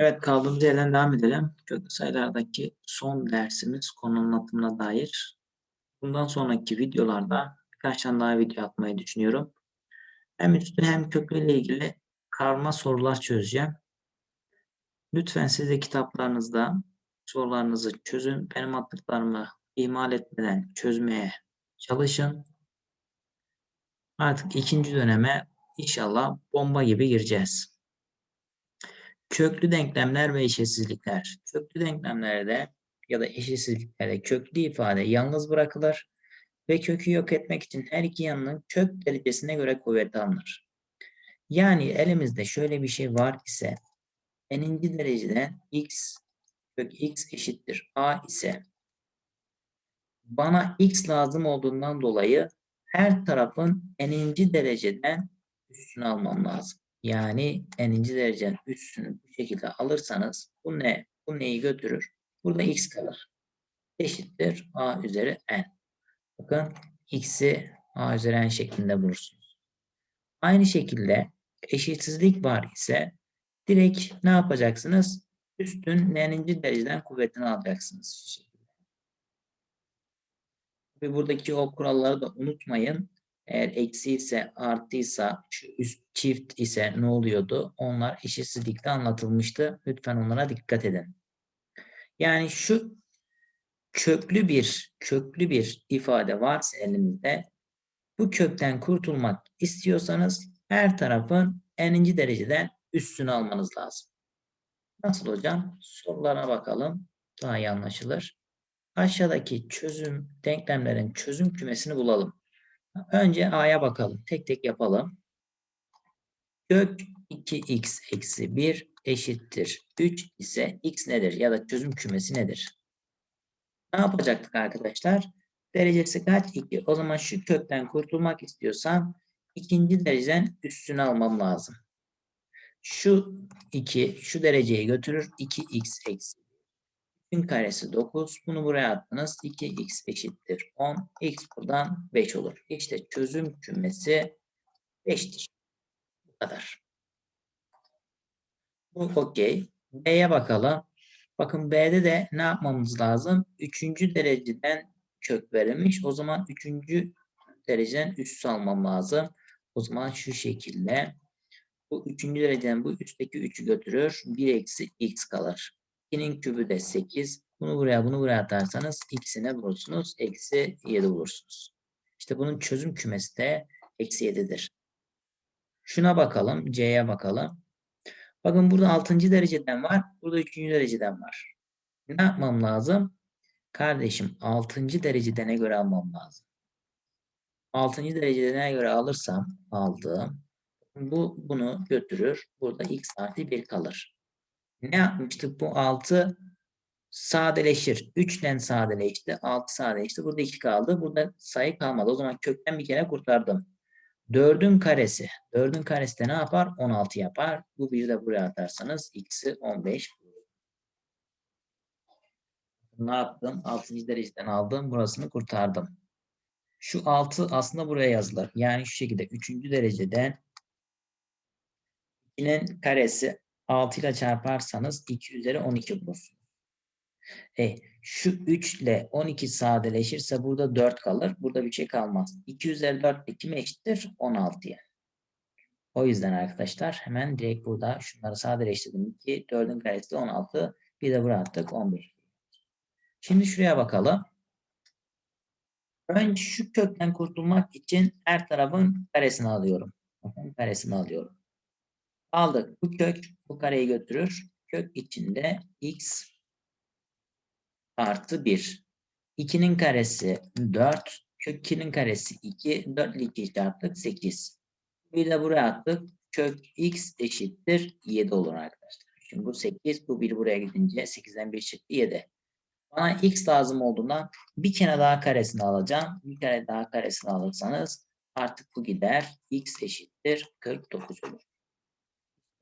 Evet kaldığımız yerden devam edelim. Köklü sayılardaki son dersimiz konu anlatımına dair. Bundan sonraki videolarda birkaç tane daha video atmayı düşünüyorum. Hem üstü hem köklü ile ilgili karma sorular çözeceğim. Lütfen siz de kitaplarınızda sorularınızı çözün. Benim attıklarımı ihmal etmeden çözmeye çalışın. Artık ikinci döneme inşallah bomba gibi gireceğiz. Köklü denklemler ve eşitsizlikler. Köklü denklemlerde ya da eşitsizliklerde köklü ifade yalnız bırakılır ve kökü yok etmek için her iki yanının kök derecesine göre kuvveti alınır. Yani elimizde şöyle bir şey var ise n'inci dereceden x kök x eşittir a ise bana x lazım olduğundan dolayı her tarafın n'inci dereceden üstünü almam lazım. Yani n'inci derecenin üstünü bu şekilde alırsanız bu ne? Bu neyi götürür? Burada x kalır. Eşittir a üzeri n. Bakın x'i a üzeri n şeklinde bulursunuz. Aynı şekilde eşitsizlik var ise direkt ne yapacaksınız? Üstün n'inci dereceden kuvvetini alacaksınız. Şu şekilde. Ve buradaki o kuralları da unutmayın. Eğer eksi ise artıysa üst çift ise ne oluyordu? Onlar eşitsizlikte anlatılmıştı. Lütfen onlara dikkat edin. Yani şu köklü bir köklü bir ifade varsa elimizde bu kökten kurtulmak istiyorsanız her tarafın n'inci dereceden üstünü almanız lazım. Nasıl hocam? Sorulara bakalım. Daha iyi anlaşılır. Aşağıdaki çözüm denklemlerin çözüm kümesini bulalım. Önce A'ya bakalım. Tek tek yapalım. Kök 2x eksi 1 eşittir 3 ise x nedir? Ya da çözüm kümesi nedir? Ne yapacaktık arkadaşlar? Derecesi kaç? 2. O zaman şu kökten kurtulmak istiyorsam ikinci dereceden üstünü almam lazım. Şu 2 şu dereceyi götürür. 2x eksi 1'in karesi 9. Bunu buraya attınız. 2x eşittir 10. x buradan 5 olur. İşte çözüm kümesi 5'tir. Bu kadar. Bu okey. B'ye bakalım. Bakın B'de de ne yapmamız lazım? Üçüncü dereceden kök verilmiş. O zaman üçüncü dereceden üst almam lazım. O zaman şu şekilde. Bu üçüncü dereceden bu üstteki 3'ü götürür. 1 eksi x kalır. 2'nin kübü de 8. Bunu buraya bunu buraya atarsanız x'ine bulursunuz. Eksi 7 bulursunuz. İşte bunun çözüm kümesi de eksi 7'dir. Şuna bakalım. C'ye bakalım. Bakın burada 6. dereceden var. Burada 3. dereceden var. Ne yapmam lazım? Kardeşim 6. derecedene göre almam lazım. 6. derecedene göre alırsam aldım. Bu bunu götürür. Burada x artı 1 kalır. Ne yapmıştık? Bu 6 sadeleşir. 3 ile sadeleşti. 6 sadeleşti. Burada 2 kaldı. Burada sayı kalmadı. O zaman kökten bir kere kurtardım. 4'ün karesi. 4'ün karesi de ne yapar? 16 yapar. Bu bir de buraya atarsanız x'i 15 Ne yaptım? 6. dereceden aldım. Burasını kurtardım. Şu 6 aslında buraya yazılır. Yani şu şekilde 3. dereceden 2'nin karesi 6 ile çarparsanız 2 üzeri 12 bulursunuz. E, şu 3 ile 12 sadeleşirse burada 4 kalır. Burada bir şey kalmaz. 2 üzeri 4 de kime eşittir? 16'ya. O yüzden arkadaşlar hemen direkt burada şunları sadeleştirdim. 2, 4'ün karesi de 16. Bir de buraya attık 15. Şimdi şuraya bakalım. Önce şu kökten kurtulmak için her tarafın karesini alıyorum. Karesini alıyorum. Aldık. Bu kök bu kareyi götürür. Kök içinde x artı 1. 2'nin karesi 4. Kök 2'nin karesi 2. 4 ile 2 çarptık 8. Bir de buraya attık. Kök x eşittir 7 olur arkadaşlar. Şimdi bu 8. Bu 1 buraya gidince 8'den 1 çıktı 7. Bana x lazım olduğundan bir kere daha karesini alacağım. Bir kere daha karesini alırsanız artık bu gider. x eşittir 49 olur.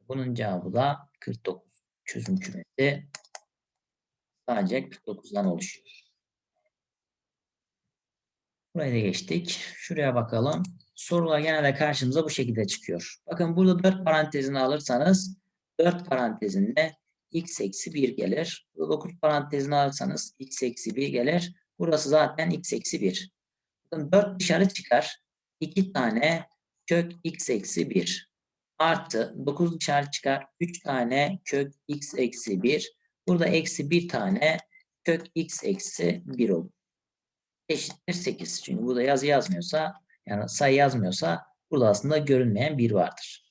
Bunun cevabı da 49. Çözüm kümesi sadece 49'dan oluşuyor. Buraya da geçtik. Şuraya bakalım. Sorular genelde karşımıza bu şekilde çıkıyor. Bakın burada 4 parantezini alırsanız 4 parantezinde x eksi 1 gelir. 9 parantezine alırsanız x eksi 1 gelir. Burası zaten x eksi 1. 4 dışarı çıkar. 2 tane kök x eksi 1 artı 9 dışarı çıkar. 3 tane kök x eksi 1. Burada eksi 1 tane kök x eksi 1 olur. Eşittir 8. Çünkü burada yazı yazmıyorsa yani sayı yazmıyorsa burada aslında görünmeyen 1 vardır.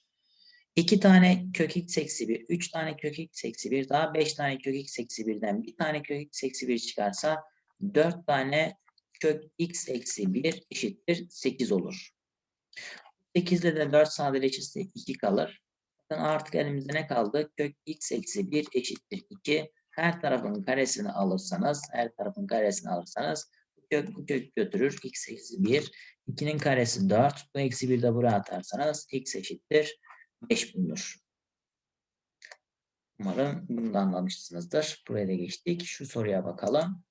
2 tane kök x eksi 1, 3 tane kök x eksi 1 daha 5 tane kök x eksi 1'den bir tane kök x eksi 1 çıkarsa 4 tane kök x eksi 1 eşittir 8 olur. 8 ile de 4 sadeleşirse 2 kalır. Bakın artık elimizde ne kaldı? Kök x eksi 1 eşittir 2. Her tarafın karesini alırsanız, her tarafın karesini alırsanız kök kök götürür. x eksi 1. 2'nin karesi 4. Bu eksi 1 de buraya atarsanız x eşittir 5 bulunur. Umarım bunu da anlamışsınızdır. Buraya da geçtik. Şu soruya bakalım.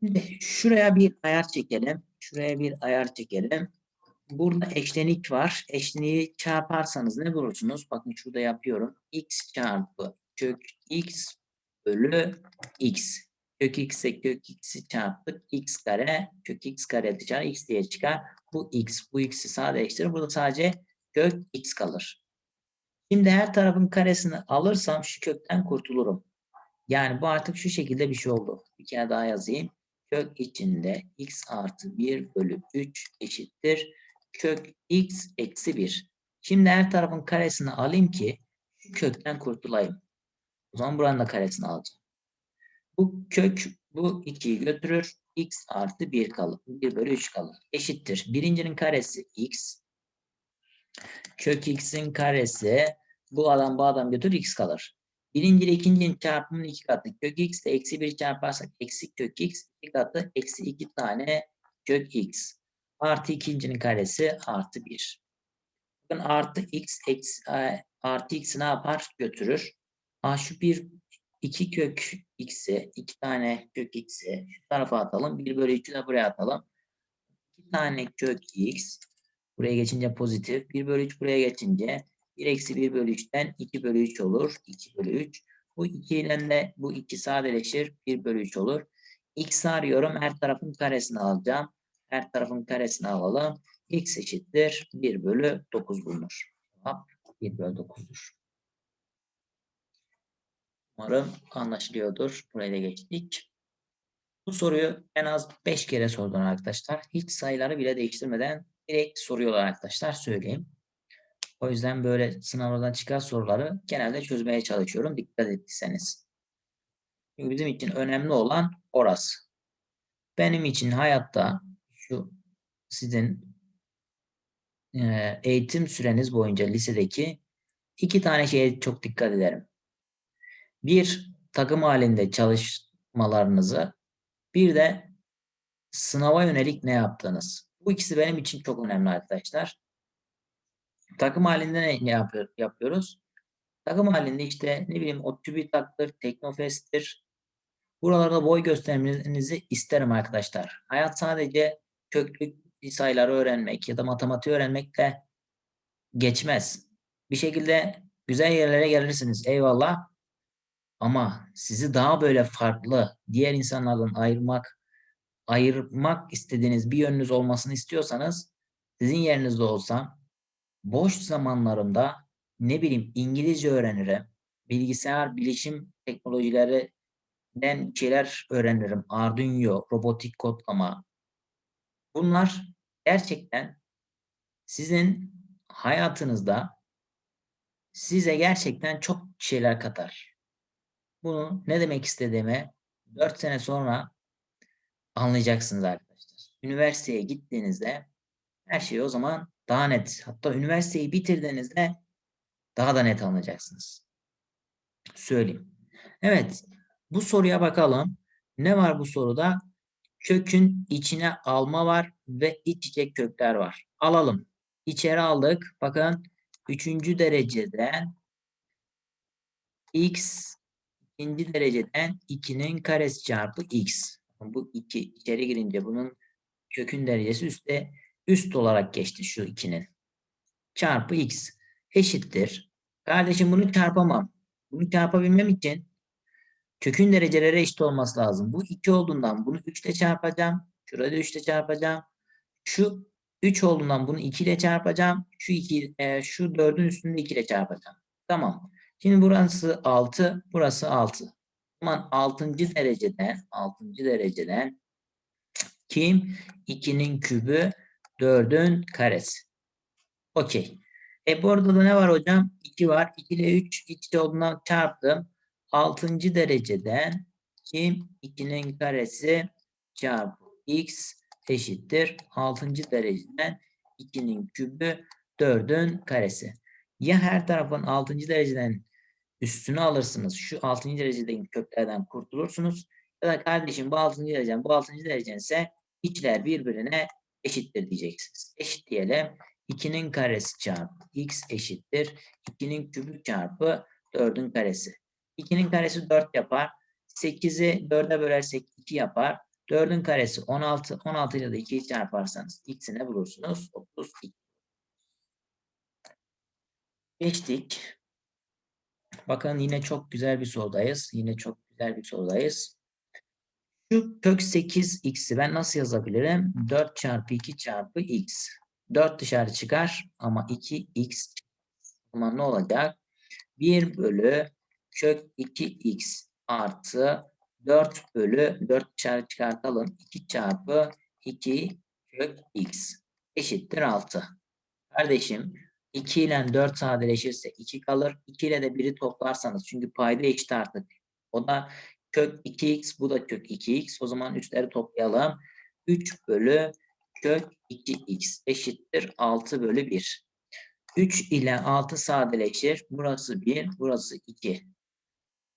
Şimdi şuraya bir ayar çekelim. Şuraya bir ayar çekelim. Burada eşlenik var. Eşleniği çarparsanız ne bulursunuz? Bakın şurada yapıyorum. x çarpı kök x bölü x. Kök x'e kök x'i çarptık. x kare kök x kare dışarı x diye çıkar. Bu x. Bu x'i sadeleştirir. Burada sadece kök x kalır. Şimdi her tarafın karesini alırsam şu kökten kurtulurum. Yani bu artık şu şekilde bir şey oldu. Bir kere daha yazayım kök içinde x artı 1 bölü 3 eşittir. Kök x eksi 1. Şimdi her tarafın karesini alayım ki kökten kurtulayım. O zaman buranın da karesini alacağım. Bu kök bu 2'yi götürür. x artı 1 kalır. 1 bölü 3 kalır. Eşittir. Birincinin karesi x. Kök x'in karesi bu adam bu adam götürür x kalır. Birinci ile ikincinin çarpımının iki katı. Kök x ile eksi 1 çarparsak eksi kök x iki katı eksi 2 tane kök x. Artı ikincinin karesi artı 1. Bakın artı x eksi, e, artı x ne yapar? Götürür. Ha, şu bir 2 kök x'i 2 tane kök x'i şu tarafa atalım. 1 bölü 3'ü de buraya atalım. 2 tane kök x buraya geçince pozitif. 1 bölü 3 buraya geçince 1 eksi 1 bölü 3'ten 2 bölü 3 olur. 2 bölü 3. Bu 2 ile de bu 2 sadeleşir. 1 bölü 3 olur. X arıyorum. Her tarafın karesini alacağım. Her tarafın karesini alalım. X eşittir. 1 bölü 9 bulunur. Cevap 1 bölü 9'dur. Umarım anlaşılıyordur. Buraya da geçtik. Bu soruyu en az 5 kere sordum arkadaşlar. Hiç sayıları bile değiştirmeden direkt soruyorlar arkadaşlar. Söyleyeyim. O yüzden böyle sınavlardan çıkan soruları genelde çözmeye çalışıyorum. Dikkat ettiyseniz. Çünkü bizim için önemli olan orası. Benim için hayatta şu sizin e, eğitim süreniz boyunca lisedeki iki tane şeye çok dikkat ederim. Bir, takım halinde çalışmalarınızı, bir de sınava yönelik ne yaptığınız. Bu ikisi benim için çok önemli arkadaşlar. Takım halinde ne, ne yapıyor, yapıyoruz? Takım halinde işte ne bileyim o TÜBİTAK'tır, Teknofest'tir. Buralarda boy göstermenizi isterim arkadaşlar. Hayat sadece köklü sayıları öğrenmek ya da matematik öğrenmekle geçmez. Bir şekilde güzel yerlere gelirsiniz. Eyvallah. Ama sizi daha böyle farklı diğer insanlardan ayırmak ayırmak istediğiniz bir yönünüz olmasını istiyorsanız sizin yerinizde olsam boş zamanlarımda ne bileyim İngilizce öğrenirim. Bilgisayar bilişim teknolojilerinden şeyler öğrenirim. Arduino, robotik kodlama. Bunlar gerçekten sizin hayatınızda size gerçekten çok şeyler katar. Bunu ne demek istediğimi 4 sene sonra anlayacaksınız arkadaşlar. Üniversiteye gittiğinizde her şey o zaman daha net. Hatta üniversiteyi bitirdiğinizde daha da net anlayacaksınız. Söyleyeyim. Evet. Bu soruya bakalım. Ne var bu soruda? Kökün içine alma var ve iç içe kökler var. Alalım. İçeri aldık. Bakın üçüncü dereceden x ikinci dereceden 2'nin karesi çarpı x. Bu 2 içeri girince bunun kökün derecesi üstte üst olarak geçti şu 2'nin. Çarpı x eşittir. Kardeşim bunu çarpamam. Bunu çarpabilmem için kökün dereceleri eşit olması lazım. Bu 2 olduğundan bunu 3 ile çarpacağım. Şurada 3 ile çarpacağım. Şu 3 olduğundan bunu 2 ile çarpacağım. Şu 2 e, şu 4'ün üstünde 2 ile çarpacağım. Tamam. Şimdi burası 6, burası 6. O zaman 6. dereceden 6. dereceden kim? 2'nin kübü 4'ün karesi. Okey. E burada da ne var hocam? 2 var. 2 ile 3 içte olduğundan çarptım. 6. dereceden kim? 2'nin karesi çarpı x eşittir. 6. dereceden 2'nin kübü 4'ün karesi. Ya her tarafın 6. dereceden üstünü alırsınız. Şu 6. derecedeki köklerden kurtulursunuz. Ya da kardeşim bu 6. derecen bu 6. derecen ise içler birbirine eşittir diyeceksiniz. Eşit diyelim. 2'nin karesi çarpı x eşittir. 2'nin kübü çarpı 4'ün karesi. 2'nin karesi 4 yapar. 8'i 4'e bölersek 2 yapar. 4'ün karesi 16. 16 ile de 2'yi çarparsanız x'ini bulursunuz. 32. Geçtik. Bakın yine çok güzel bir sorudayız. Yine çok güzel bir sorudayız. Şu kök 8x'i ben nasıl yazabilirim? 4 çarpı 2 çarpı x. 4 dışarı çıkar ama 2x o zaman ne olacak? 1 bölü kök 2x artı 4 bölü 4 dışarı çıkartalım. 2 çarpı 2 kök x eşittir 6. Kardeşim 2 ile 4 sadeleşirse 2 kalır. 2 ile de 1'i toplarsanız çünkü payda eşit artık. O da kök 2x bu da kök 2x. O zaman üstleri toplayalım. 3 bölü kök 2x eşittir 6 bölü 1. 3 ile 6 sadeleşir. Burası 1, burası 2.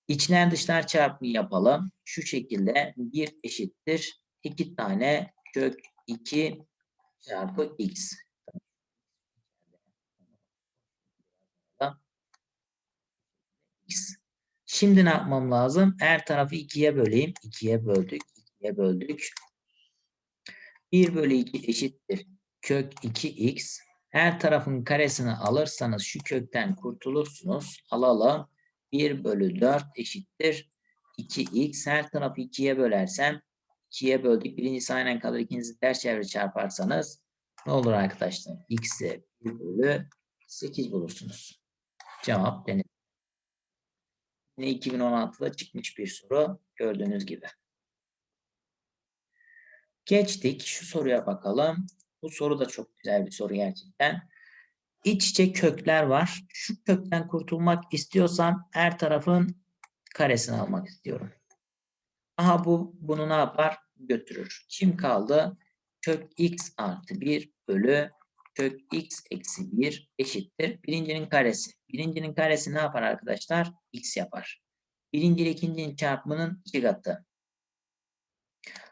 İçler dışlar çarpımı yapalım. Şu şekilde 1 eşittir 2 tane kök 2 çarpı x. Şimdi ne yapmam lazım? Her tarafı 2'ye böleyim. 2'ye böldük. 2'ye böldük. 1 bölü 2 eşittir. Kök 2x. Her tarafın karesini alırsanız şu kökten kurtulursunuz. Alalım. 1 bölü 4 eşittir. 2x. Her tarafı 2'ye bölersem 2'ye böldük. Birincisi aynen kalır. İkincisi ters çevre çarparsanız ne olur arkadaşlar? x'e 1 bölü 8 bulursunuz. Cevap deniz. Yine 2016'da çıkmış bir soru gördüğünüz gibi. Geçtik. Şu soruya bakalım. Bu soru da çok güzel bir soru gerçekten. İç içe kökler var. Şu kökten kurtulmak istiyorsam her tarafın karesini almak istiyorum. Aha bu bunu ne yapar? Götürür. Kim kaldı? Kök x artı 1 bölü kök x eksi 1 eşittir. Birincinin karesi. Birincinin karesi ne yapar arkadaşlar? x yapar. Birinci ile ikincinin çarpımının iki katı.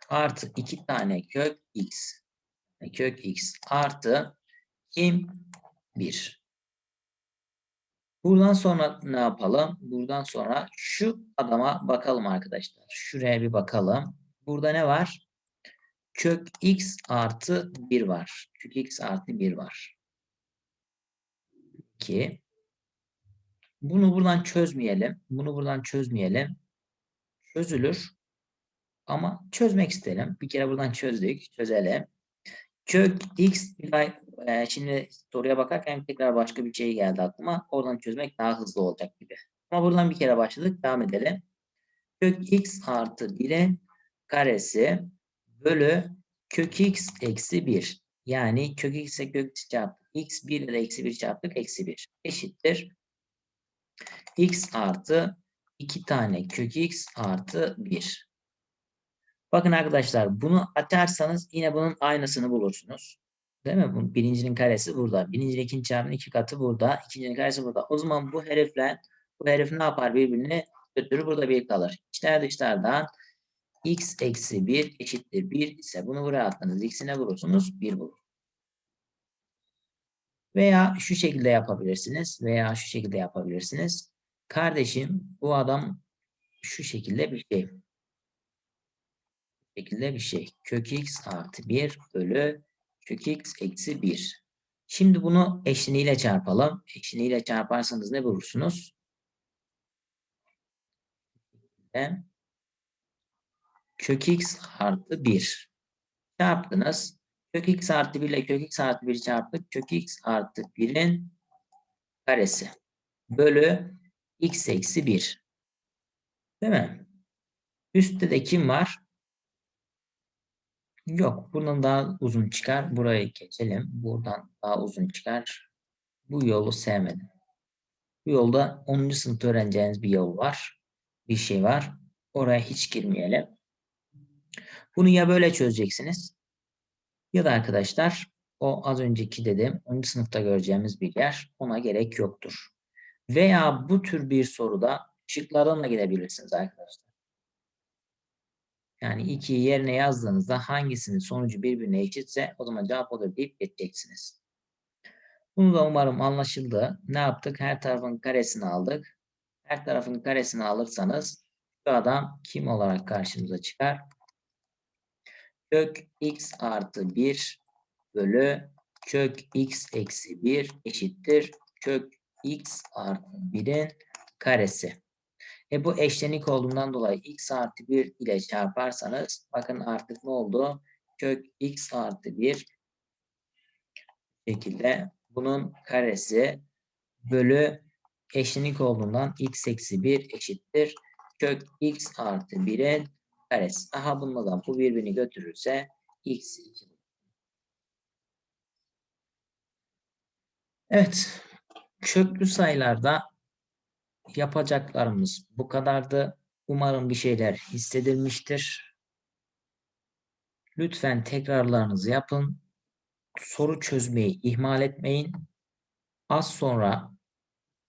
Artı iki tane kök x. Kök x artı kim? 1. Buradan sonra ne yapalım? Buradan sonra şu adama bakalım arkadaşlar. Şuraya bir bakalım. Burada ne var? Kök x artı 1 var. Kök x artı 1 var. 2. Bunu buradan çözmeyelim. Bunu buradan çözmeyelim. Çözülür. Ama çözmek isterim. Bir kere buradan çözdük. Çözelim. Kök x e, şimdi soruya bakarken tekrar başka bir şey geldi aklıma. Oradan çözmek daha hızlı olacak gibi. Ama buradan bir kere başladık. Devam edelim. Kök x artı 1'in karesi bölü kök x eksi 1. Yani kök x ile kök x çarptık. x 1 ile eksi 1 çarptık. Eksi 1 eşittir. x artı 2 tane kök x artı 1. Bakın arkadaşlar bunu atarsanız yine bunun aynısını bulursunuz. Değil mi? Birincinin karesi burada. Birinci ikinci çarpının iki katı burada. İkincinin karesi burada. O zaman bu herifle bu herif ne yapar birbirini götürür burada bir kalır. İçler dışlardan x eksi 1 eşittir 1 ise bunu buraya attınız. x'ine vurursunuz 1 bulur. Veya şu şekilde yapabilirsiniz. Veya şu şekilde yapabilirsiniz. Kardeşim bu adam şu şekilde bir şey şekilde bir şey. Kök x artı 1 bölü kök x eksi 1. Şimdi bunu eşleniğiyle çarpalım. Eşleniğiyle çarparsanız ne bulursunuz? Ve Kök x artı 1. Çarptınız. Kök x artı 1 ile kök x artı 1 çarptık. Kök x artı 1'in karesi. Bölü x eksi 1. Değil mi? Üstte de kim var? Yok. Bunun daha uzun çıkar. Burayı geçelim. Buradan daha uzun çıkar. Bu yolu sevmedim. Bu yolda 10. sınıfta öğreneceğiniz bir yol var. Bir şey var. Oraya hiç girmeyelim. Bunu ya böyle çözeceksiniz ya da arkadaşlar o az önceki dedim 10. sınıfta göreceğimiz bir yer ona gerek yoktur. Veya bu tür bir soruda şıklardan da gidebilirsiniz arkadaşlar. Yani 2'yi yerine yazdığınızda hangisinin sonucu birbirine eşitse o zaman cevap odur deyip geçeceksiniz. Bunu da umarım anlaşıldı. Ne yaptık? Her tarafın karesini aldık. Her tarafın karesini alırsanız şu adam kim olarak karşımıza çıkar? Kök x artı 1 bölü kök x eksi 1 eşittir. Kök x artı 1'in karesi. E bu eşlenik olduğundan dolayı x artı 1 ile çarparsanız bakın artık ne oldu? Kök x artı 1 şekilde bunun karesi bölü eşlenik olduğundan x eksi 1 eşittir. Kök x artı 1'in karesi. Aha bunda da bu birbirini götürürse x 2. Evet. Köklü sayılarda yapacaklarımız bu kadardı. Umarım bir şeyler hissedilmiştir. Lütfen tekrarlarınızı yapın. Soru çözmeyi ihmal etmeyin. Az sonra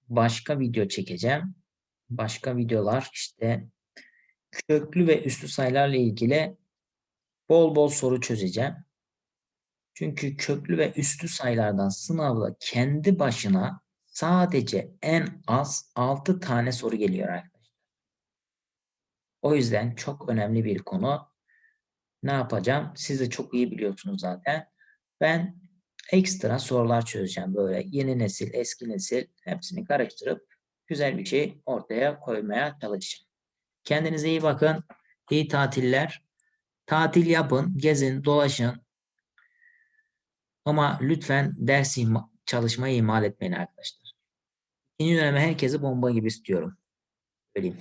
başka video çekeceğim. Başka videolar işte köklü ve üslü sayılarla ilgili bol bol soru çözeceğim. Çünkü köklü ve üslü sayılardan sınavda kendi başına sadece en az 6 tane soru geliyor arkadaşlar. O yüzden çok önemli bir konu. Ne yapacağım? Siz de çok iyi biliyorsunuz zaten. Ben ekstra sorular çözeceğim. Böyle yeni nesil, eski nesil hepsini karıştırıp güzel bir şey ortaya koymaya çalışacağım. Kendinize iyi bakın. İyi tatiller. Tatil yapın, gezin, dolaşın. Ama lütfen ders çalışmayı ihmal etmeyin arkadaşlar. İkinci döneme herkesi bomba gibi istiyorum. Söyleyeyim.